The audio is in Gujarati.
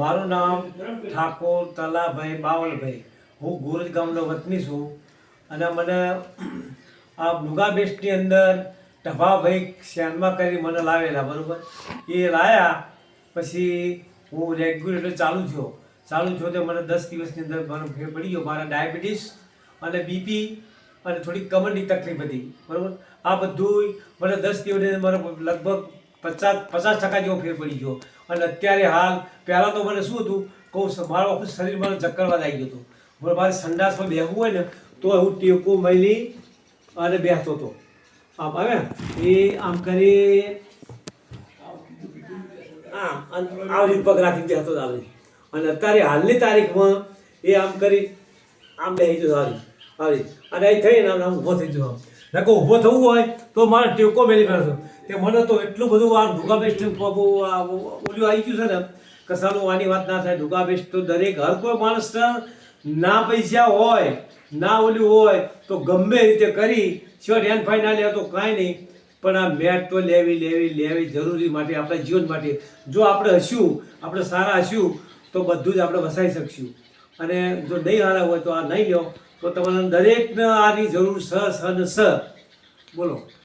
મારું નામ ઠાકોર તલાભાઈ બાવલભાઈ. હું ગોરજ ગામનો વતની છું અને મને આ મુગા બેસ્ટની અંદર ટભાભાઈ શ્યાનમાં કરી મને લાવેલા, બરાબર? એ લાયા પછી હું રેગ્યુલેટર ચાલુ થયો. ચાલુ થયો તો મને દસ દિવસની અંદર મારો ફેર પડી ગયો, મારા ડાયાબિટીસ અને બીપી અને થોડી કમરની તકલીફ હતી, બરાબર? આ બધું મને દસ દિવસની અંદર મારો લગભગ પચાસ પચાસ ટકા જેવો ફેર પડી ગયો. અને અત્યારે હાલ, પહેલાં તો મને શું હતું, કહું મારો આખું શરીર મને ચક્કરવા આવી ગયું હતું. મારે સંડાસમાં બેહવું હોય ને, તો હું ટેકો મળી અને બેસતો હતો. આમ, આવે? એ આમ કરી આમ આવી રીતે પગ રાખી બેસતો આવી અને અત્યારે હાલની તારીખમાં એ આમ કરી, આમ બેસી જતો આવી આવી અને એ થઈને આમ ઊભો થઈ જતો નકો ઊભો થવું હોય તો મારે ટેકો મેલી પડશે તે મને તો એટલું બધું આ ઢુકા બેસ્ટ ઓલું આવી ગયું છે ને, કે સાલું આની વાત ના થાય બેસ્ટ તો દરેક હર કોઈ માણસ ના પૈસા હોય, ના ઓલું હોય, તો ગમે રીતે કરી. શોર્ટ હેન્ડ ફાઈ ના લે તો કાંઈ નહીં. પણ આ મેટ તો લેવી લેવી લેવી જરૂરી માટે, આપણા જીવન માટે. જો આપણે હસ્યું, આપણે સારા હસ્યું, તો બધું જ આપણે વસાઈ શકશું. અને જો નહીં હારા હોય તો આ નહીં લ્યો. તો તમારે દરેકને આની જરૂર સ સ ને સ. બોલો.